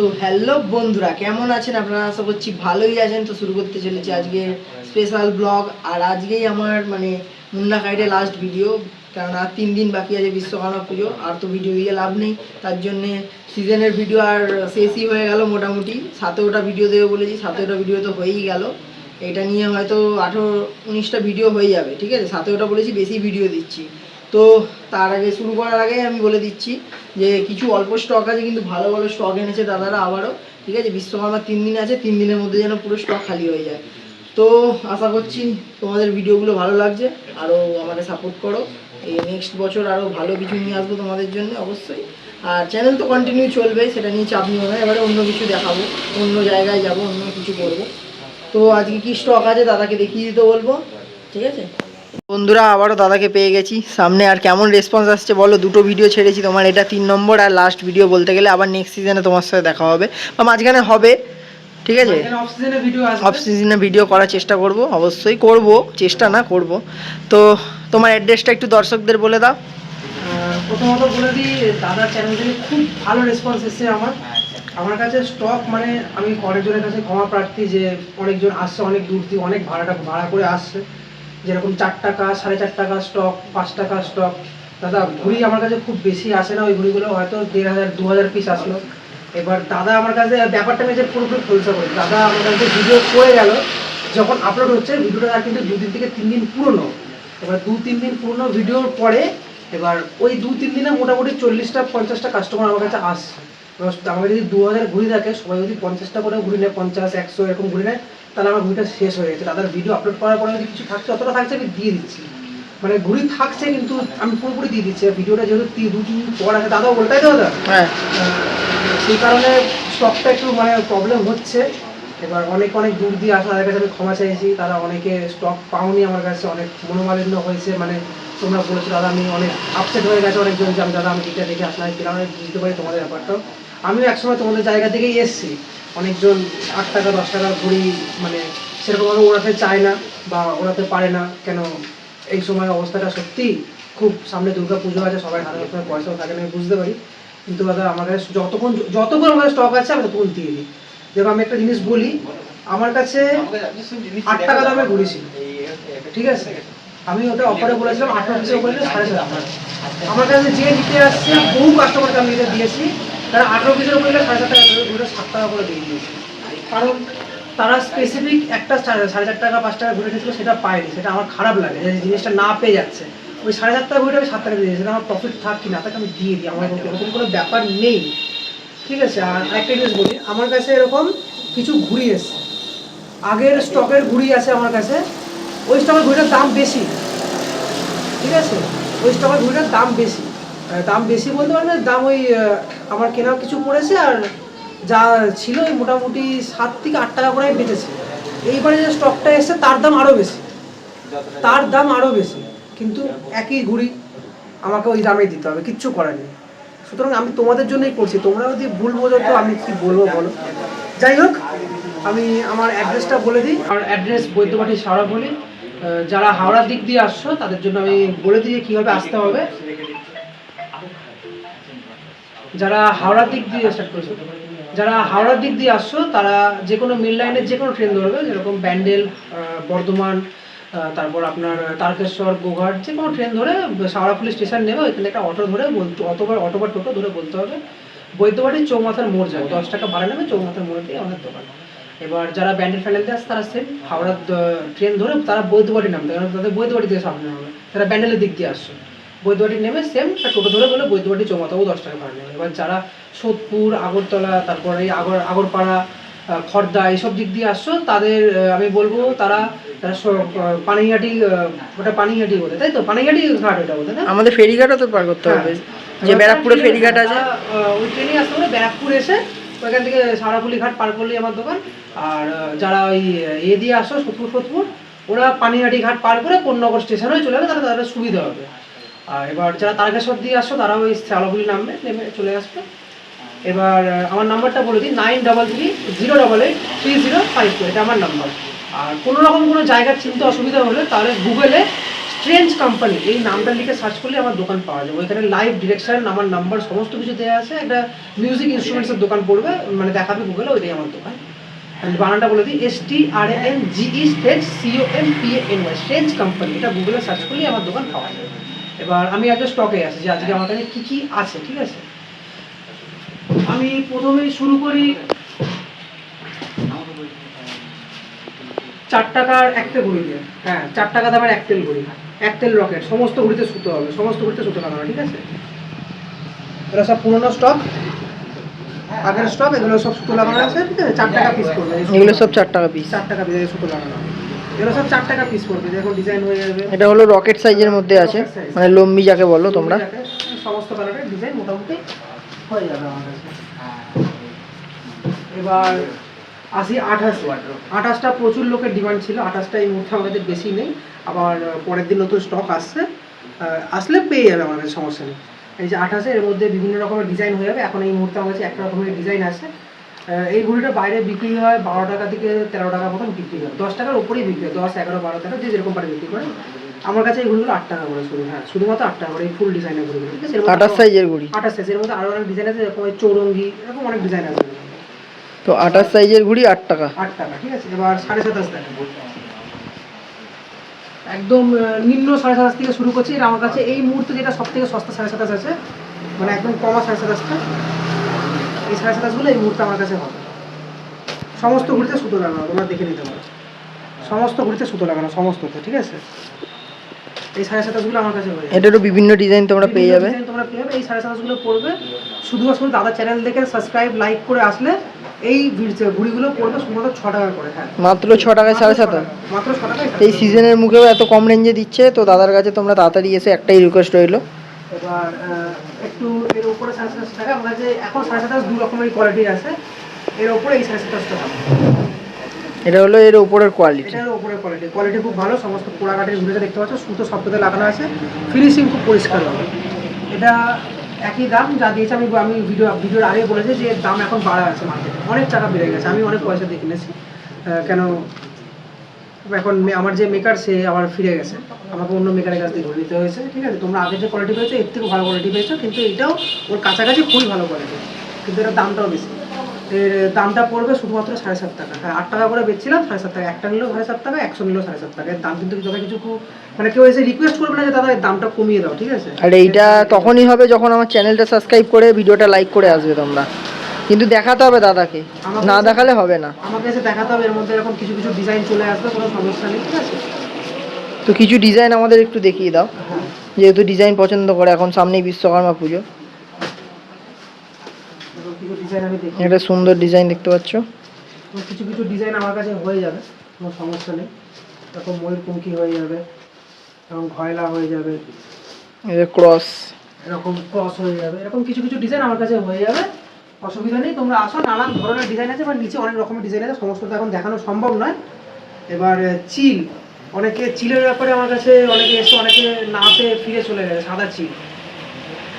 তো হ্যালো বন্ধুরা, কেমন আছেন আপনারা? আশা করছি ভালোই আছেন। তো শুরু করতে চলেছি আজকে স্পেশাল ব্লগ আর আজকেই আমার মানে মুন্না কাইডে লাস্ট ভিডিও কারণ আর তিন দিন বাকি আছে বিশ্বকর্মা পুজো। আর তো ভিডিও দিয়ে লাভ নেই, তার জন্যে সিজনের ভিডিও আর শেষই হয়ে গেল মোটামুটি। সাতেরোটা ভিডিও দেবে বলেছি, সাতেরোটা ভিডিও তো হয়েই গেল। এটা নিয়ে হয়তো আঠেরো, উনিশটা ভিডিও হয়ে যাবে, ঠিক আছে? সাতেরোটা বলেছি, বেশি ভিডিও দিচ্ছি। তো তার আগে শুরু করার আগে আমি বলে দিচ্ছি যে কিছু অল্প স্টক আছে, কিন্তু ভালো ভালো স্টক এনেছে দাদারা আবারও, ঠিক আছে? বিশ্বকর্মা তিন দিন আছে, তিন দিনের মধ্যে যেন পুরো স্টক খালি হয়ে যায়। তো আশা করছি তোমাদের ভিডিওগুলো ভালো লাগছে, আরও আমাকে সাপোর্ট করো। এই নেক্সট বছর আরও ভালো কিছু নিয়ে আসব তোমাদের জন্য অবশ্যই। আর চ্যানেল তো কন্টিনিউ চলবে, সেটা নিয়ে চাপ নিও না, এবারে অন্য কিছু দেখাবো, অন্য জায়গায় যাব, অন্য কিছু করব। তো আজকে কি স্টক আছে, দাদাকে দেখিয়ে দিতে বলব, ঠিক আছে? বন্ধুরা আবারও দাদাকে পেয়ে গেছি। সামনে আর কেমন রেসপন্স আসছে বলো? দুটো ভিডিও ছেড়েছি তোমার এটা তিন নম্বর আর লাস্ট ভিডিও বলতে গেলে আবার নেক্সট সিজনে তোমার সাথে দেখা হবে। বা মাঝখানে হবে ঠিক আছে? অফ সিজনে ভিডিও করার চেষ্টা করব অবশ্যই করব চেষ্টা না করব। তো তোমার অ্যাড্রেসটা একটু দর্শকদের বলে দাও। প্রথমত বলে দিই দাদার চ্যানেল থেকে খুব ভালো রেসপন্স এসেছে আমার। আমার কাছে স্টক মানে আমি অনেকজনের কাছে ক্ষমা প্রার্থী যে অনেকজন আসছে অনেক দূর থেকে অনেক ভাড়াটা ভাড়া করে আসছে। যেরকম চার টাকা, সাড়ে চার টাকা স্টক পাঁচ টাকা স্টক দাদা, ঘুড়ি আমার কাছে খুব বেশি আসে না, ওই ঘুড়িগুলো হয়তো দেড় হাজার, দু হাজার পিস আসলো। এবার দাদা আমার কাছে, ব্যাপারটা যে পুরোপুরি খোলসা করি। দাদা আমার কাছে ভিডিও করে গেল, যখন আপলোড হচ্ছে ভিডিওটা তার কিন্তু দুদিন থেকে তিন দিন পুরনো। এবার দু তিন দিন পুরনো ভিডিওর পরে, এবার ওই দু তিন দিনে মোটামুটি চল্লিশটা, পঞ্চাশটা কাস্টমার আমার কাছে আসছে। এবার আমার যদি দু হাজার ঘুরি থাকে সবাই যদি পঞ্চাশটা করে ঘুরি নেয়, পঞ্চাশ, একশো এরকম ঘুরি নেয় তাহলে আমার ঘুরিটা শেষ হয়ে গেছে। তাদের ভিডিও আপলোড করার পরে যদি কিছু থাকছে অতটা থাকছে আমি দিয়ে দিচ্ছি। মানে ঘুরি থাকছে কিন্তু আমি পুরোপুরি দিয়ে দিচ্ছি। ভিডিওটা যেহেতু দু তিন দিন পর আছে দাদাও তো দাদা? হ্যাঁ। সেই কারণে স্টকটা একটু মানে প্রবলেম হচ্ছে। এবার অনেক অনেক দূর দিয়ে আসা তাদের কাছে আমি ক্ষমা চাইছি। তারা অনেকে স্টক পাওনি আমার কাছে অনেক মনোমালিন্য হয়েছে। মানে তোমরা বলেছ দাদা আমি অনেক আপসেট হয়ে গেছে অনেকজন। যে আমি দাদা আমি এটা দেখে আসলাম কিনা আমি বুঝতে পারি তোমাদের ব্যাপারটাও আমিও একসময় তোমাদের জায়গা থেকেই এসেছি। অনেকজন আট টাকা, দশ টাকার ঘুড়ি মানে সেরকমভাবে ওড়াতে চায় না বা ওড়াতে পারে না। কেন? এই সময় অবস্থাটা সত্যি খুব সামনে দুর্গা পুজো আছে, সবাই হাতে সময় পয়সাও থাকে না, আমি বুঝতে পারি। কিন্তু দাদা, আমার কাছে যতক্ষণ যতক্ষণ আমার স্টক আছে, আমি ততক্ষণ দিয়ে দিই। দেখো, আমি একটা জিনিস বলি, আমার কাছে আট টাকা দামে ঘুড়ি ছিল। ঠিক আছে? আমি ওটা অফারে বলেছিলাম পিসের উপরে সাড়ে সাত আমার কাছে যে নিতে আসছে, বহু কাস্টমারকে আমি এটা দিয়েছি। তারা আঠারো পিসের উপরে সাড়ে সাত টাকা করে ঘুরে সাত টাকা করে দিয়ে দিয়েছে। কারণ তারা স্পেসিফিক একটা সাড়ে চার টাকা, পাঁচ টাকা ঘুরে নিয়েছিল সেটা পায়নি, সেটা আমার খারাপ লাগে যে জিনিসটা না পেয়ে যাচ্ছে। ওই সাড়ে চার টাকা ঘুরে আমি সাত টাকা দিয়ে দিয়েছি আমার প্রফিট থাক কি না, তাকে আমি দিয়ে দিই, আমার এরকম কোনো ব্যাপার নেই। ঠিক আছে, আর একটা জিনিস বলি, আমার কাছে এরকম কিছু ঘুড়ি এসছে। আগের স্টকের ঘুড়ি আছে আমার কাছে, ওই স্টকের ঘুড়িটার দাম বেশি। ঠিক আছে, ওই স্টকের ঘুড়িটার দাম বেশি। দাম বেশি বলতে পারবে? দাম ওই আমার কেনার কিছু পড়েছে আর যা ছিল ওই মোটামুটি সাত থেকে আট টাকা করে বেঁচেছে। এইবারে যে স্টকটা এসছে, তার দাম আরও বেশি। তার দাম আরও বেশি। কিন্তু একই ঘুড়ি আমাকে ওই দামে দিতে হবে, কিচ্ছু করার নেই। সুতরাং আমি তোমাদের জন্যই করছি। তোমরা যদি ভুল বোঝো তো আমি কি বলব বলো? যাই হোক, আমি আমার অ্যাড্রেসটা বলে দিই। আমার অ্যাড্রেস বৈদ্যবাটি সারা বলি যারা হাওড়ার দিক দিয়ে আসছো, তাদের জন্য আমি বলে দিই কীভাবে আসতে হবে। যারা হাওড়ার দিক দিয়ে স্টার্ট করেছ, যারা হাওড়ার দিক দিয়ে আসছো, তারা যে কোনো মিল লাইনের যে কোনো ট্রেন ধরবে, যেরকম ব্যান্ডেল বর্ধমান তারপর আপনার তারকেশ্বর, গোঘাট, যে কোনো ট্রেন ধরে শাওড়াফুলি স্টেশন নেবে, ওইখানে একটা অটো ধরে বলতে অটোবার অটো বা টোটো ধরে বলতে হবে। বৈদ্যবাড়ির চৌমাথার মোড় যাবে, দশ টাকা ভাড়া নেবে চৌমাথার মোড়ে দিয়ে আমাদের দোকান। এবার যারা ব্যান্ডেল ফ্যান্ডেলতে আসে, তারা সেম হাওড়ার ট্রেন ধরে তারা বৈদ্যবাড়ি নামবে, কারণ তাদের বৈদ্যবাড়ি থেকে সামনে হবে। তারা ব্যান্ডেলের দিক দিয়ে আসছে। বৈদ্যবাড়ি নেমে সেম টোটো ধরে বলে বৈদ্যবাড়ি চৌমাথাও দশ টাকা ভাড়া নেবে। এবার যারা সোদপুর আগরতলা তারপরে আগর আগরপাড়া খড়দা এইসব দিক দিয়ে আসছো তাদের আমি বলব তারা পানিহাটি ওটা পানিহাটি বলে তাই তো? পানিহাটি ঘাট ওটা বলে না? আমাদের ফেরিঘাটও তো পার করতে হবে। যে ব্যারাকপুরে ফেরিঘাট আছে। ওই ট্রেনে আসতে হবে ব্যারাকপুর এসে ওইখান থেকে সারাপুলি ঘাট পার করলেই আমার দোকান। আর যারা ওই এ দিয়ে আসো সোদপুর সোদপুর ওরা পানিহাটি ঘাট পার করে কোন্নগর স্টেশনে চলে যাবে তাহলে তাদের সুবিধা হবে। আর এবার যারা তারকেশ্বর দিয়ে আসছো তারা ওই সারাপুলি নামবে, নেমে চলে আসবে। এবার আমার নাম্বারটা বলে দিই, nine double three zero double eight three zero five two, এটা আমার নাম্বার। আর কোনো রকম কোনো জায়গার চিনতে অসুবিধা হলে তাহলে গুগলে স্ট্রেঞ্জ কোম্পানি, এই নামটা লিখে সার্চ করলে আমার দোকান পাওয়া যাবে। ওইখানে লাইভ ডিরেকশন, আমার নাম্বার, সমস্ত কিছু দেওয়া আছে। একটা মিউজিক ইনস্ট্রুমেন্টসের দোকান পড়বে মানে দেখাবে গুগলে, ওইটাই আমার দোকান। বানানটা বলে দিই S T R N G GE stage CO M P N Y strange company এটা গুগলে সার্চ করলে আমার দোকান পাওয়া যাবে। এবার আমি আজকে স্টকে আছি যে আজকে আমার কাছে কী কী আছে ঠিক আছে? আমি প্রথমেই শুরু করি চার টাকার একটা ঘড়ি দিয়ে। হ্যাঁ চার টাকা দামের এক তেল ঘড়ি এক তেল রকেট সমস্ত ঘড়িতে সুতো হবে সমস্ত ঘড়িতে সুতো লাগানো ঠিক আছে? এটা সব পুরোনো স্টক আগের স্টক এগুলো সব সুতো লাগানো আছে ঠিক আছে? চার টাকা পিস করবে এগুলো সব চার টাকা পিস চার টাকা পিস সুতো লাগানো। এগুলো সব চার টাকা পিস করবে দেখো ডিজাইন হয়ে যাবে। এটা হলো রকেট সাইজের মধ্যে আছে মানে লম্বি যাকে বলো তোমরা। সমস্ত কালারের ডিজাইন মোটামুটি হয়ে যাবে কাছে। এবার আসি আঠাশ। আঠাশটা প্রচুর লোকের ডিমান্ড ছিল আঠাশটা এই মুহূর্তে আমাদের বেশি নেই। আবার পরের দিন নতুন স্টক আসছে আসলে পেয়ে যাবে আমাদের সমস্যা নেই। এই যে আঠাশে এর মধ্যে বিভিন্ন রকমের ডিজাইন হয়ে যাবে এখন এই মুহূর্তে আমার কাছে একটা রকমের ডিজাইন আছে। এই ঘড়িটা বাইরে বিক্রি হয় বারো টাকা থেকে তেরো টাকা মতন বিক্রি হয়। দশ টাকার উপরেই বিক্রি হয় দশ এগারো বারো টাকা যে যেরকম পারে বিক্রি করে। আমার কাছে এই ঘড়িগুলো আট টাকা করে শুধু হ্যাঁ শুধুমাত্র আট টাকা করে এই ফুল ডিজাইনের ঘড়িগুলো ঠিক আছে? আঠাশ সাইজের ঘড়ি আঠাশ সাইজের মধ্যে আরও অনেক ডিজাইন আছে যেরকম ওই চৌরঙ্গি এরকম অনেক ডিজাইন আছে। তো আঠাশ সাইজের ঘড়ি আট টাকা? আট টাকা ঠিক আছে? এবার সাড়ে সাতাশ টাকা। একদম নিম্ন সাড়ে সাতাশ থেকে শুরু করছি। আর আমার কাছে এই মুহূর্তে যেটা সব থেকে সস্তা সাড়ে সাতাশ আছে মানে একদম কমা সাড়ে সাতাশটা এই সাড়ে সাতাশগুলো এই মুহূর্তে আমার কাছে হবে। সমস্ত ঘুরিতে সুতো লাগানো তোমরা দেখে নিতে পারো। সমস্ত ঘুরিতে সুতো লাগানো সমস্ততে ঠিক আছে? এই সাড়ে সাতাশগুলো আমার কাছে হয়ে। এটারও বিভিন্ন ডিজাইন তোমরা পেয়ে যাবে। তোমরা পেয়ে যাবে এই সাড়ে সাতশোগুলো পড়বে শুধুমাত্র দাদা চ্যানেল দেখে সাবস্ক্রাইব লাইক করে আসলে এই ঘুড়িগুলো পড়বে শুধুমাত্র ছ টাকা করে হ্যাঁ। মাত্র ছ টাকায় সাড়ে সাতাশ মাত্র ছ টাকায় এই সিজনের মুখেও এত কম রেঞ্জে দিচ্ছে তো দাদার কাছে তোমরা তাড়াতাড়ি এসে একটাই রিকোয়েস্ট রইল। এবার একটু এর উপরে সাড়ে সাতাশ টাকা আমার কাছে এখন সাড়ে সাতাশ দু রকমের কোয়ালিটির আছে। এর উপরে এই সাড়ে সাতাশ টাকা। এটা হলো এর উপরের কোয়ালিটি এটার উপরে কোয়ালিটি কোয়ালিটি খুব ভালো সমস্ত পোড়াকাটির ঘুরে দেখতে পাচ্ছ সুতো সবটাতে লাগানো আছে। ফিনিশিং খুব পরিষ্কার হবে। এটা একই দাম যা দিয়েছে আমি আমি ভিডিও ভিডিওর আগে বলেছি যে এর দাম এখন বাড়া আছে মার্কেটে অনেক টাকা বেড়ে গেছে আমি অনেক পয়সা দিয়ে কিনেছি। কেন এখন আমার যে মেকার সে আবার ফিরে গেছে। আমাকে অন্য মেকারের কাছ থেকে ধরে নিতে হয়েছে, ঠিক আছে? তোমরা আগে যে কোয়ালিটি পেয়েছ, এর থেকে ভালো কোয়ালিটি পেয়েছ, কিন্তু এটাও ওর কাছাকাছি খুবই ভালো কোয়ালিটি কিন্তু এটার দামটাও বেশি। এর দামটা পড়বে শুধুমাত্র সাড়ে সাত টাকা। হ্যাঁ আট টাকা করে বেচছিলাম, সাড়ে সাত টাকা। একটা নিলেও সাড়ে সাত টাকা, একশো নিলেও সাড়ে সাত টাকা। এর দাম কিন্তু দাদা কিছু মানে কেউ এসে রিকোয়েস্ট করবে না যে, দাদা, এর দামটা কমিয়ে দাও ঠিক আছে? আর এইটা তখনই হবে যখন আমার চ্যানেলটা সাবস্ক্রাইব করে, ভিডিওটা লাইক করে আসবে তোমরা। কিন্তু দেখাতে হবে দাদাকে। না দেখালে হবে না। আমাকে এসে দেখাতে হবে এর মধ্যে এরকম কিছু কিছু ডিজাইন চলে আসবে কোনো সমস্যা নেই ঠিক আছে? তো কিছু ডিজাইন আমাদের একটু দেখিয়ে দাও। হ্যাঁ। যেহেতু ডিজাইন পছন্দ করে এখন সামনেই বিশ্বকর্মা পুজো। এরকম কিছু একটা সুন্দর ডিজাইন দেখতে পাচ্ছ? কিছু কিছু ডিজাইন আমার কাছে হয়ে যাবে কোনো সমস্যা নেই। এরকম ময়ূরপঙ্খী হয়ে যাবে এবং ঘয়লা হয়ে যাবে ক্রস এরকম ক্রস হয়ে যাবে এরকম কিছু কিছু ডিজাইন আমার কাছে হয়ে যাবে। অসুবিধা নেই তোমরা আসো নানান ধরনের ডিজাইন আছে বা নিচে অনেক রকমের ডিজাইন আছে সমস্ত তো এখন দেখানো সম্ভব নয়। এবার চিল অনেকে চিলের ব্যাপারে আমার কাছে অনেকে এসে অনেকে না পেয়ে ফিরে চলে গেছে সাদা চিল।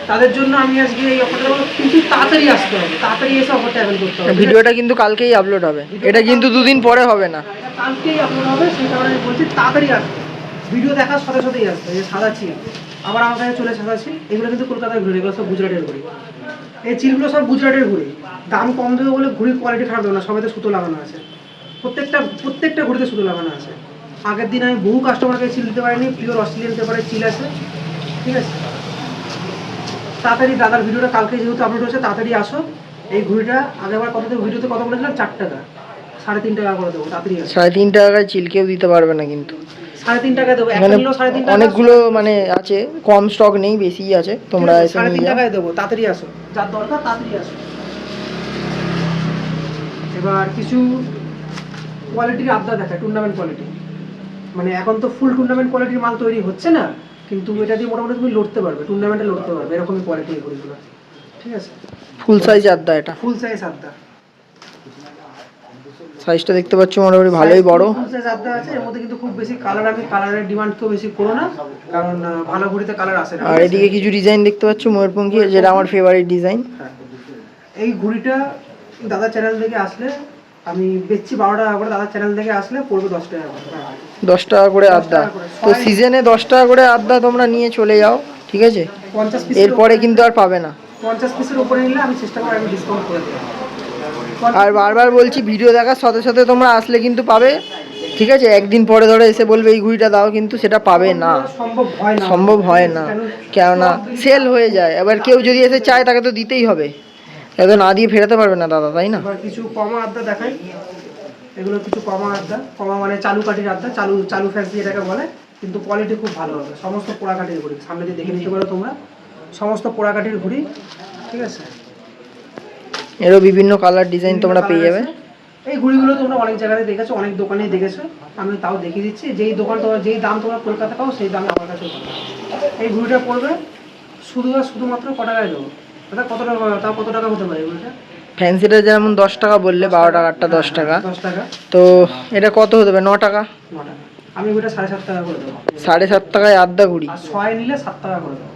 তাদের জন্য আমি আজকে এই অফারটা কিন্তু তাড়াতাড়ি আসতে হবে তাড়াতাড়ি এসে অফারটা অ্যাভেল করতে হবে। ভিডিওটা কিন্তু কালকেই আপলোড হবে এটা কিন্তু দুদিন পরে হবে না। কালকেই আপলোড হবে সেই কারণে বলছি তাড়াতাড়ি আসবে ভিডিও দেখার সাথে সাথেই আসবে সাদা চিল। আবার আমার কাছে চলে চিল এগুলো কিন্তু কলকাতায় ঘুরে এগুলো সব গুজরাটের ঘুরি এই চিলগুলো সব গুজরাটের ঘুরি দাম কম দেবে বলে ঘুড়ির কোয়ালিটি খারাপ দেবে না সবাইতে সুতো লাগানো আছে। প্রত্যেকটা প্রত্যেকটা ঘুড়িতে সুতো লাগানো আছে। আগের দিন আমি বহু কাস্টমারকে চিল দিতে পারিনি পিওর অস্ট্রেলিয়ান পেপারের চিল আছে, ঠিক আছে? তাড়াতাড়ি দাদার ভিডিওটা কালকে যেহেতু আপলোড হচ্ছে তাড়াতাড়ি আসো। এই ঘুড়িটা আগেবার কত ভিডিওতে কত বলেছিলাম চার টাকা। সাড়ে তিন টাকা করে দেবো তাড়াতাড়ি সাড়ে তিন টাকায় চিলকেও দিতে পারবে না কিন্তু। সাড়ে তিন টাকা দেবো একটা এখানে সাড়ে তিন টাকা অনেকগুলো মানে আছে কম স্টক নেই বেশিই আছে তোমরা এসে সাড়ে তিন টাকায় দেবো তাড়াতাড়ি আসো। যার দরকার তাড়াতাড়ি আসো। এবার কিছু কোয়ালিটির আবদা দেখা টুর্নামেন্ট কোয়ালিটি মানে এখন তো ফুল টুর্নামেন্ট কোয়ালিটির মাল তৈরি হচ্ছে না কিন্তু এটা দিয়ে মোটামুটি তুমি লড়তে পারবে টুর্নামেন্টে লড়তে পারবে এরকমই কোয়ালিটি এগুলো ঠিক আছে? ফুল সাইজ আড্ডা এটা। ফুল সাইজ আবদা সাইজটা দেখতে পাচ্ছ মোটামুটি ভালোই বড়। সাইজ আছে এর মধ্যে কিন্তু খুব বেশি কালার আমি কালারের ডিমান্ড কেউ বেশি করো না কারণ ভালো কালার আসে না। আর এদিকে কিছু ডিজাইন দেখতে পাচ্ছ ময়ূরপঙ্খী যেটা আমার ফেভারিট ডিজাইন। এই ঘুড়িটা দাদা চ্যানেল থেকে আসলে আমি বেচছি বারো টাকা করে দাদার চ্যানেল থেকে আসলে পড়বে দশ টাকা করে। দশ টাকা করে আড্ডা। তো সিজনে দশ টাকা করে আড্ডা তোমরা নিয়ে চলে যাও ঠিক আছে? পঞ্চাশ পিস এরপরে কিন্তু আর পাবে না। পঞ্চাশ পিসের উপরে নিলে আমি চেষ্টা করি আমি ডিসকাউন্ট করে দেবো। আর বারবার বলছি ভিডিও দেখার সাথে সাথে তোমরা আসলে কিন্তু পাবে। ঠিক আছে? একদিন পরে ধরে এসে বলবে এই ঘুড়িটা দাও। কিন্তু সেটা পাবে না। সম্ভব হয় না? কেননা সেল হয়ে যায়। এবার কেউ যদি এসে চায় তাকে তো দিতেই হবে। এত না দিয়ে ফেরাতে পারবে না দাদা তাই না? কিছু কমা আড্ডা দেখাই। এগুলো কিছু কমা আড্ডা। কমা মানে চালু কাঠির আড্ডা। চালু চালু ফ্যান্সি এটাকে বলে। কিন্তু কোয়ালিটি খুব ভালো হবে। সমস্ত পোড়া কাঠির ঘুড়ি। সামনে দিয়ে দেখে নিতে পারো তোমরা। সমস্ত পোড়া কাঠির ঘুড়ি। ঠিক আছে? এরও বিভিন্ন কালার ডিজাইন তোমরা পেয়ে যাবে। এই ঘুড়িগুলো তোমরা অনেক জায়গায় দেখেছ অনেক দোকানেই দেখেছ। আমি তাও দেখিয়ে দিচ্ছি যেই দোকান তোমার যেই দাম তোমরা কলকাতা পাও সেই দাম আমার কাছে এই ঘুড়িটা পড়বে শুধু আর শুধুমাত্র ক টাকায় দেবো দাদা কত টাকা তাও কত টাকা হতে পারে ঘুড়িটা ফ্যান্সিটা যেমন দশ টাকা বললে বারো টাকারটা দশ টাকা। দশ টাকা। তো এটা কত হতে পারে? ন টাকা? আমি ওইটা সাড়ে সাত টাকা করে দেবো। সাড়ে সাত টাকায় আড্ডা ঘুড়ি ছয় নিলে সাত টাকা করে দেবো।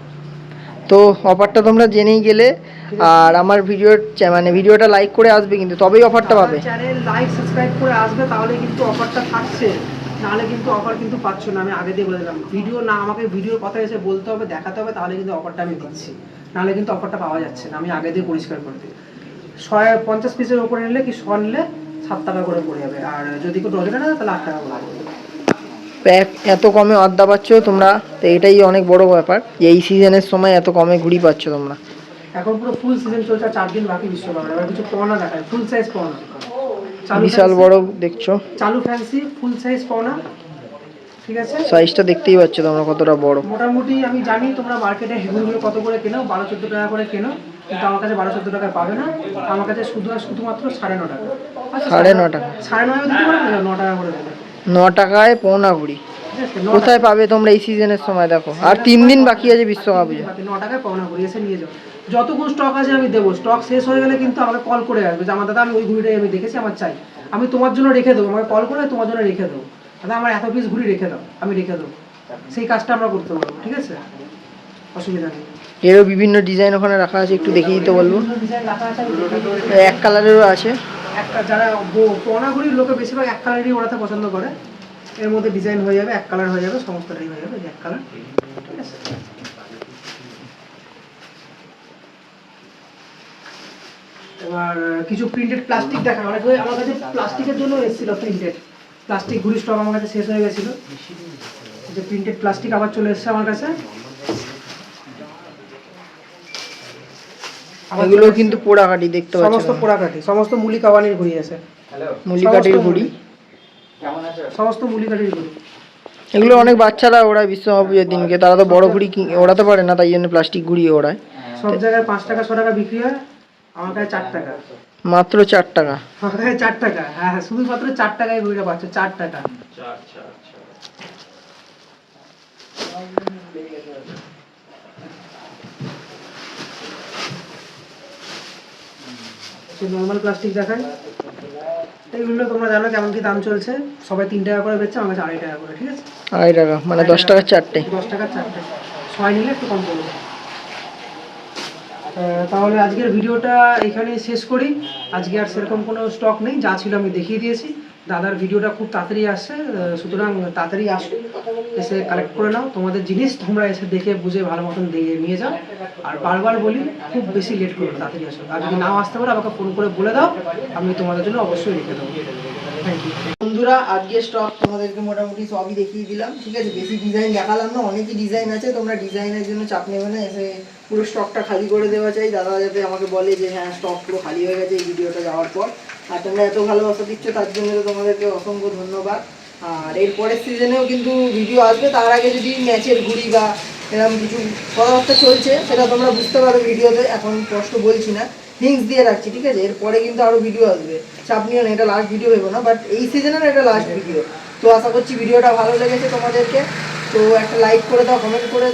তো অফারটা তোমরা জেনেই গেলে আর আমার ভিডিও মানে ভিডিওটা লাইক করে আসবে কিন্তু তবেই অফারটা পাবে। চ্যানেল লাইক সাবস্ক্রাইব করে আসবে তাহলে কিন্তু অফারটা থাকছে। নাহলে কিন্তু অফার কিন্তু পাচ্ছ না আমি আগে দিয়ে বলে দিলাম। ভিডিও না আমাকে ভিডিওর কথা এসে বলতে হবে দেখাতে হবে তাহলে কিন্তু অফারটা আমি দিচ্ছি নাহলে কিন্তু অফারটা পাওয়া যাচ্ছে না আমি আগে দিয়ে পরিষ্কার করে দিই। ছয় পঞ্চাশ পিসের উপরে নিলে কি শ নিলে সাত টাকা করে পড়ে যাবে। আর যদি কেউ ডজনে নেয় তাহলে আট টাকা করে এত কমে আড্ডা পাচ্ছ তোমরা তো এটাই অনেক বড় ব্যাপার। যে এই সিজনের সময় এত কমে ঘুড়ি পাচ্ছ তোমরা। এখন পুরো ফুল সিজন চলছে চার দিন বাকি বিশ্বকাপ এবার কিছু পাওনা দেখায় ফুল সাইজ পাওনা বিশাল বড় দেখছ? চালু ফ্যান্সি ফুল সাইজ পাওনা ঠিক আছে? সাইজটা দেখতেই পাচ্ছ তোমরা কতটা বড়। মোটামুটি আমি জানি তোমরা মার্কেটে হেগুলগুলো কত করে কেনো বারো চোদ্দ টাকা করে কেনো কিন্তু আমার কাছে বারো চোদ্দ টাকায় পাবে না। আমার কাছে শুধু আর শুধুমাত্র সাড়ে ন টাকা সাড়ে ন টাকা সাড়ে নয় দিতে পারবে ন? টাকা করে দেবে। ন টাকায় পৌনা ন কোথায় পাবে তোমরা এই সিজনের সময় দেখো। আর তিন দিন বাকি আছে বিশ্বকাপ। ন টাকায় পাওনা এসে নিয়ে যাও যতক্ষণ স্টক আছে আমি দেবো। স্টক শেষ হয়ে গেলে কিন্তু আমাকে কল করে আসবে যে আমার দাদা আমি ওই ঘুড়িটাই আমি দেখেছি আমার চাই। আমি তোমার জন্য রেখে দেবো। আমাকে কল করে তোমার জন্য রেখে দেবো। দাদা আমার এত পিস ঘুড়ি রেখে দাও। আমি রেখে দেবো। সেই কাজটা আমরা করতে পারব ঠিক আছে? অসুবিধা নেই। এরও বিভিন্ন ডিজাইন ওখানে রাখা আছে একটু দেখিয়ে দিতে বলব। এক কালারেরও আছে। একটা যারা পোনাগুড়ির লোকে বেশিরভাগ এক কালারই ওড়াতে পছন্দ করে। এর মধ্যে ডিজাইন হয়ে যাবে এক কালার হয়ে যাবে সমস্তটাই হয়ে যাবে এক কালার ঠিক আছে? এবার কিছু প্রিন্টেড প্লাস্টিক দেখা অনেক আমার কাছে প্লাস্টিকের জন্য এসেছিল প্রিন্টেড প্লাস্টিক ঘুরি স্টক আমার কাছে শেষ হয়ে গেছিল। যে প্রিন্টেড প্লাস্টিক আবার চলে এসেছে আমার কাছে। এগুলো। কিন্তু পোড়াকাটি দেখতে পাচ্ছ সমস্ত পোড়াকাঠি সমস্ত মুলি কাবানির ঘুড়ি আছে। মুলিকাটির সমস্ত ঘুড়ি। মুলি। সমস্ত মুলি কাঠির এগুলো অনেক বাচ্চারা ওড়ায় বিশ্বকাপ দিনকে তারা তো বড় ঘুড়ি ওড়াতে পারে না তাই জন্য প্লাস্টিক ঘুড়ি ওড়ায়। সব জায়গায় পাঁচ টাকা ছ টাকা বিক্রি হয় আমার কাছে চার টাকা। মাত্র চার টাকা। আমার কাছে চার টাকা হ্যাঁ হ্যাঁ শুধুমাত্র চার টাকায় ঘুড়িটা পাচ্ছ চার টাকা। নর্মাল প্লাস্টিক দেখায়। এইগুলো তোমরা জানো কেমন কি দাম চলছে? সবাই তিন টাকা করে বেচছে আমার কাছে আড়াই টাকা করে ঠিক আছে? আড়াই টাকা মানে দশ টাকার চারটে। দশ টাকার চারটে। ছয় নিলে একটু কম তাহলে আজকের ভিডিওটা এখানে শেষ করি। আজকে আর সেরকম কোনো স্টক নেই যা ছিল আমি দেখিয়ে দিয়েছি। দাদার ভিডিওটা খুব তাড়াতাড়ি আসছে সুতরাং তাড়াতাড়ি আসো এসে কালেক্ট করে নাও। তোমাদের জিনিস তোমরা এসে দেখে, বুঝে ভালো মতন দিয়ে নিয়ে যাও। আর বারবার বলি, খুব বেশি লেট করো তাড়াতাড়ি আসো। আর যদি নাও আসতে পারো, আমাকে ফোন করে বলে দাও, আমি তোমাদের জন্য অবশ্যই রেখে দেবো। বন্ধুরা আজকে স্টক তোমাদেরকে মোটামুটি সবই দেখিয়ে দিলাম, ঠিক আছে? বেশি ডিজাইন দেখালাম না, অনেকই ডিজাইন আছে। তোমরা ডিজাইনের জন্য চাপ নেবে না, এসে পুরো স্টকটা খালি করে দেওয়া চাই। দাদা যাতে আমাকে বলে যে হ্যাঁ স্টক পুরো খালি হয়ে গেছে, এই ভিডিওটা যাওয়ার পর। আর তোমরা এত ভালোবাসা দিচ্ছ, তার জন্য তোমাদেরকে অসংখ্য ধন্যবাদ। আর এর পরের সিজনেও কিন্তু ভিডিও আসবে, তার আগে যদি ম্যাচের ঘুড়ি বা এরকম কিছু কথাবার্তা চলছে, সেটা তোমরা বুঝতে পারো ভিডিওতে এখন কষ্ট বলছি না লিঙ্কস দিয়ে রাখছি, ঠিক আছে? এরপরে কিন্তু আরও ভিডিও আসবে। চাপ নিও না, এটা লাস্ট ভিডিও ভেবো না বাট এই সিজনের এটা লাস্ট ভিডিও তো আশা করছি ভিডিওটা ভালো লেগেছে তোমাদেরকে। তো একটা লাইক করে দাও কমেন্ট করে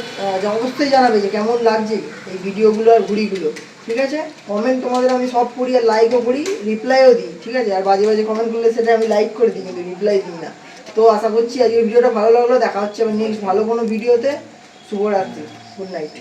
অবশ্যই জানাবে যে কেমন লাগছে এই ভিডিওগুলো আর ঘুড়িগুলো। ঠিক আছে? কমেন্ট তোমাদের আমি সব পড়ি আর লাইকও করি রিপ্লাইও দিই, ঠিক আছে? আর বাজে বাজে কমেন্ট করলে সেটা আমি লাইক করে দিই, কিন্তু রিপ্লাই দিই না। তো আশা করছি আজকের ভিডিওটা ভালো লাগল, দেখা হচ্ছে আবার নেক্সট ভালো কোনো ভিডিওতে শুভরাত্রি গুড নাইট